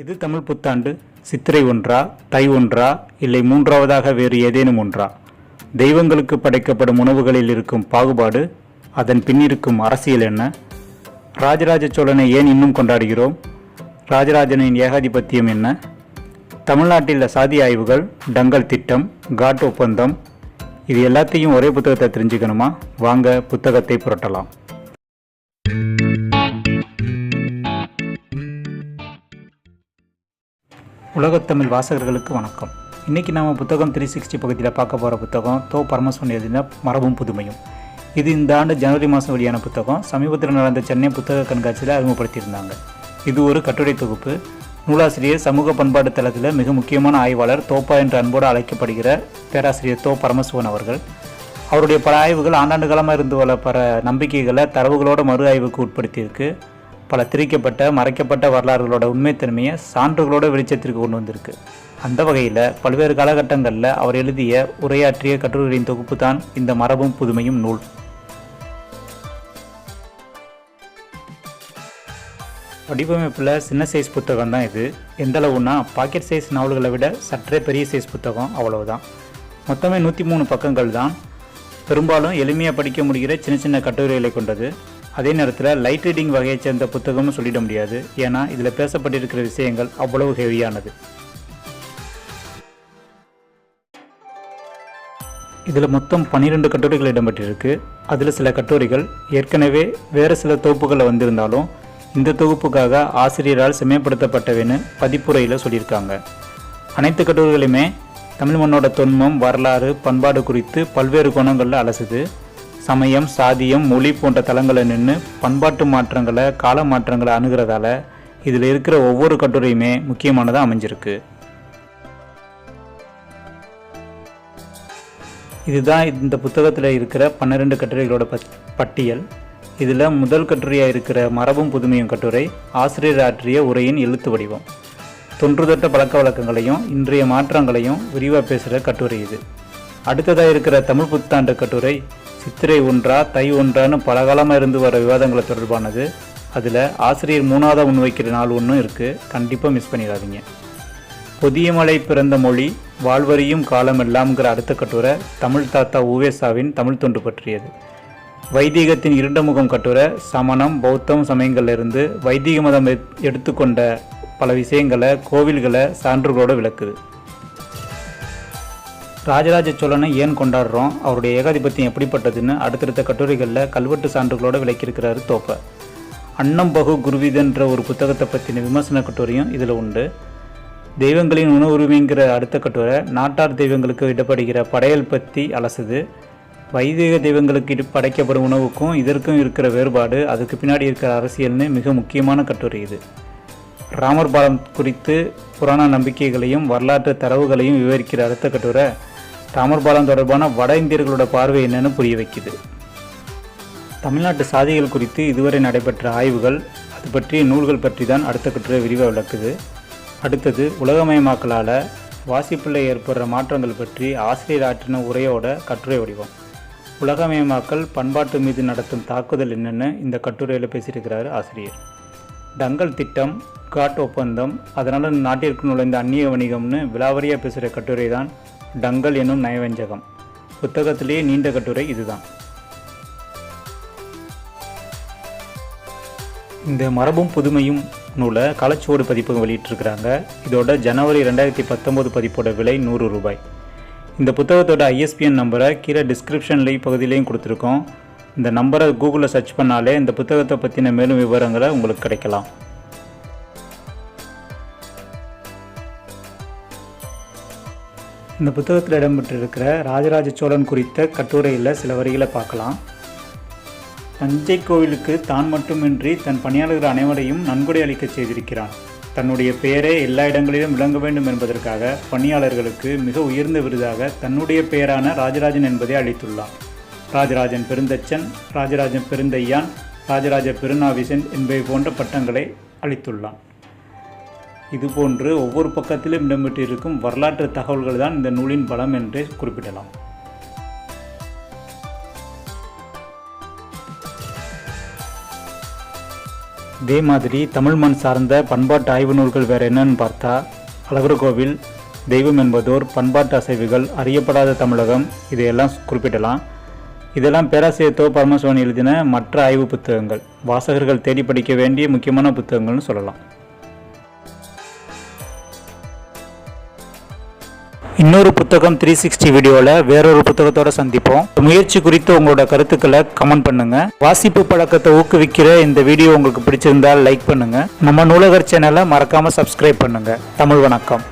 எது தமிழ் புத்தாண்டு. சித்திரை ஒன்றா தை ஒன்றா இல்லை மூன்றாவதாக வேறு ஏதேனும் ஒன்றா? தெய்வங்களுக்கு படைக்கப்படும் உணவுகளில் இருக்கும் பாகுபாடு அதன் பின்னிருக்கும் அரசியல் என்ன? ராஜராஜ சோழனை ஏன் இன்னும் கொண்டாடுகிறோம்? ராஜராஜனின் ஏகாதிபத்தியம் என்ன? தமிழ்நாட்டில் சாதி ஆய்வுகள் டங்கல் திட்டம் காட் ஒப்பந்தம் இது எல்லாத்தையும் ஒரே புத்தகத்தை தெரிஞ்சுக்கணுமா? வாங்க புத்தகத்தை புரட்டலாம். உலகத்தமிழ் வாசகர்களுக்கு வணக்கம். இன்றைக்கி நாம் புத்தகம் த்ரீ சிக்ஸ்டி பகுதியில் பார்க்க போகிற புத்தகம் தோ பரமசுவன் எழுதின மரபும் புதுமையும். இது இந்த ஆண்டு ஜனவரி மாதம் வெளியான புத்தகம். சமீபத்தில் நடந்த சென்னை புத்தக கண்காட்சியில் அறிமுகப்படுத்தியிருந்தாங்க. இது ஒரு கட்டுரை தொகுப்பு. நூலாசிரியர் சமூக பண்பாட்டு தளத்தில் மிக முக்கியமான ஆய்வாளர் தோப்பா என்று அன்போடு அழைக்கப்படுகிற பேராசிரியர் தோ பரமசிவன் அவர்கள். அவருடைய பல ஆய்வுகள் ஆண்டாண்டு காலமாக இருந்து வர பல நம்பிக்கைகளை தரவுகளோட மறு ஆய்வுக்கு உட்படுத்தியிருக்கு. பல திரிக்கப்பட்ட மறைக்கப்பட்ட வரலாறுகளோட உண்மைத்தன்மையை சான்றுகளோட வெளிச்சத்திற்கு கொண்டு வந்திருக்கு. அந்த வகையில் பல்வேறு காலகட்டங்களில் அவர் எழுதிய உரையாற்றிய கட்டுரைகளின் தொகுப்பு தான் இந்த மரபும் புதுமையும் நூல். வடிவமைப்பில் சின்ன சைஸ் புத்தகம் தான் இது. எந்த அளவுன்னா பாக்கெட் சைஸ் நாவல்களை விட சற்றே பெரிய சைஸ் புத்தகம் அவ்வளவுதான். மொத்தமே நூற்றி மூணு பக்கங்கள் தான் பெரும்பாலும் எளிமையாக படிக்க முடிகிற சின்ன சின்ன கட்டுரைகளை கொண்டது. அதே நேரத்தில் லைட் ரீடிங் வகையைச் சேர்ந்த புத்தகம்னு சொல்லிட முடியாது. ஏன்னா இதில் பேசப்பட்டிருக்கிற விஷயங்கள் அவ்வளவு ஹெவியானது இதில் மொத்தம் பன்னிரெண்டு கட்டுரைகள் இடம்பெற்றிருக்கு. அதில் சில கட்டுரைகள் ஏற்கனவே வேறு சில தொகுப்புகளில் வந்திருந்தாலும் இந்த தொகுப்புக்காக ஆசிரியரால் செம்மைப்படுத்தப்பட்டவைன்னு பதிப்புரையில் சொல்லியிருக்காங்க. அனைத்து கட்டுரைகளுமே தமிழ் மண்ணோட தொன்மம் வரலாறு பண்பாடு குறித்து பல்வேறு கோணங்களில் அலசுது. சமயம் சாதியம் மொழி போன்ற தளங்களை நின்று பண்பாட்டு மாற்றங்களை கால மாற்றங்களை அணுகிறதால இதில் இருக்கிற ஒவ்வொரு கட்டுரையுமே முக்கியமானதாக அமைஞ்சிருக்கு. இதுதான் இந்த புத்தகத்தில் இருக்கிற பன்னிரெண்டு கட்டுரைகளோட பட்டியல். இதில் முதல் கட்டுரையாக இருக்கிற மரபும் புதுமையும் கட்டுரை ஆசிரியர் ஆற்றிய உரையின் எழுத்து வடிவம். தொன்றுதொட்ட பழக்க வழக்கங்களையும் இன்றைய மாற்றங்களையும் விரிவாக பேசுகிற கட்டுரை இது. அடுத்ததாக இருக்கிற தமிழ் புத்தாண்டு கட்டுரை சித்திரை ஒன்றா தை ஒன்றான்னு பலகாலமாக இருந்து வர விவாதங்களை தொடர்பானது. அதில் ஆசிரியர் மூணாவதாக முன்வைக்கிற நாள் ஒன்றும் இருக்குது கண்டிப்பாக மிஸ் பண்ணிடாதீங்க. புதிய மலை பிறந்த மொழி வாழ்வரியும் காலமெல்லாம்ங்கிற அடுத்த கட்டுரை தமிழ் தாத்தா உவேசாவின் தமிழ் தொண்டு பற்றியது. வைதீகத்தின் இருண்ட முகம் கட்டுரை சமணம் பௌத்தம் சமயங்கள்லேருந்து வைதிக மதம் எடுத்துக்கொண்ட பல விஷயங்களை கோவில்களை சான்றுகளோடு விளக்குது. ராஜராஜ சோழனை ஏன் கொண்டாடுறோம்? அவருடைய ஏகாதிபத்தியம் எப்படிப்பட்டதுன்னு அடுத்தடுத்த கட்டுரைகளில் கல்வெட்டு சான்றுகளோடு விளக்கியிருக்கிறாரு தோப்ப அன்னம்பகு குருவிதன்ற ஒரு புத்தகத்தை பற்றின விமர்சன கட்டுரையும் இதில் உண்டு. தெய்வங்களின் உணவு உரிமைங்கிற அடுத்த கட்டுரை நாட்டார் தெய்வங்களுக்கு இடப்படுகிற படையல் பற்றி அலசுது. வைதிக தெய்வங்களுக்கு படைக்கப்படும் உணவுக்கும் இதற்கும் இருக்கிற வேறுபாடு அதுக்கு பின்னாடி இருக்கிற அரசியல்னு மிக முக்கியமான கட்டுரை இது. ராமர் பாலம் குறித்து புராண நம்பிக்கைகளையும் வரலாற்று தரவுகளையும் விவரிக்கிற அடுத்த கட்டுரை தாமர்பாலம் தொடர்பான வட இந்தியர்களோட பார்வை என்னன்னு புரிய வைக்குது. தமிழ்நாட்டு சாதிகள் குறித்து இதுவரை நடைபெற்ற ஆய்வுகள் அது பற்றிய நூல்கள் பற்றி தான் அடுத்த கட்டுரை விரிவாக விளக்குது. அடுத்தது உலகமயமாக்கலால் வாசிப்பில் ஏற்படுற மாற்றங்கள் பற்றி ஆசிரியர் ஆற்றின உரையோட கட்டுரை வடிவம். உலகமயமாக்கல் பண்பாட்டு மீது நடத்தும் தாக்குதல் என்னென்னு இந்த கட்டுரையில் பேசியிருக்கிறார் ஆசிரியர். டங்கல் திட்டம் காட் ஒப்பந்தம் அதனால் நாட்டிற்கு நுழைந்த அந்நிய வணிகம்னு விலாவரியாக பேசுகிற கட்டுரை தான் டங்கல் என்னும் நயவஞ்சகம். புத்தகத்திலேயே நீண்ட கட்டுரை இதுதான். இந்த மரபும் புதுமையும் நூலை களச்சுவடு பதிப்பகம் வெளியிட்டிருக்கிறாங்க. இதோட ஜனவரி ரெண்டாயிரத்தி பத்தொம்போது பதிப்போட விலை நூறு ரூபாய். இந்த புத்தகத்தோட ஐஎஸ்பிஎன் நம்பரை கீழே டிஸ்கிரிப்ஷன்லேயும் பகுதியிலையும் கொடுத்துருக்கோம். இந்த நம்பரை கூகுளில் சர்ச் பண்ணாலே இந்த புத்தகத்தை பற்றின மேலும் விவரங்களை உங்களுக்கு கிடைக்கலாம். இந்த புத்தகத்தில் இடம்பெற்றிருக்கிற ராஜராஜ சோழன் குறித்த கட்டுரையில் சில வரிகளை பார்க்கலாம். தஞ்சை கோவிலுக்கு தான் மட்டுமின்றி தன் பணியாளர்கள் அனைவரையும் நன்கொடை அளிக்கச் செய்திருக்கிறான். தன்னுடைய பெயரே எல்லா இடங்களிலும் விளங்க வேண்டும் என்பதற்காக பணியாளர்களுக்கு மிக உயர்ந்த விருதாக தன்னுடைய பெயரான ராஜராஜன் என்பதை அளித்துள்ளான் ராஜராஜன் பெருந்தச்சன் ராஜராஜன் பெருந்தையான் ராஜராஜ பெருநாவிசன் என்பவை போன்ற பட்டங்களை அளித்துள்ளான். இதுபோன்று ஒவ்வொரு பக்கத்திலும் இடம்பெற்றிருக்கும் வரலாற்று தகவல்கள் தான் இந்த நூலின் பலம் என்றே குறிப்பிடலாம். இதே மாதிரி தமிழ் மண் சார்ந்த பண்பாட்டு ஆய்வு நூல்கள் வேறு என்னன்னு பார்த்தா அழகர் கோவில் தெய்வம் என்பதோர் பண்பாட்டு அசைவுகள் அறியப்படாத தமிழகம் இதையெல்லாம் குறிப்பிடலாம். இதெல்லாம் பேராசிரியர் தோ. பரமசிவன் எழுதின மற்ற ஆய்வு புத்தகங்கள். வாசகர்கள் தேடி படிக்க வேண்டிய முக்கியமான புத்தகங்கள்னு சொல்லலாம். இன்னொரு புத்தகம் த்ரீ சிக்ஸ்டி வீடியோவில் வேறொரு புத்தகத்தோட சந்திப்போம். முயற்சி குறித்து உங்களோட கருத்துக்களை கமெண்ட் பண்ணுங்க. வாசிப்பு பழக்கத்தை ஊக்குவிக்கிற இந்த வீடியோ உங்களுக்கு பிடிச்சிருந்தால் லைக் பண்ணுங்க. நம்ம நூலகர் சேனலை மறக்காம சப்ஸ்கிரைப் பண்ணுங்க. தமிழ் வணக்கம்.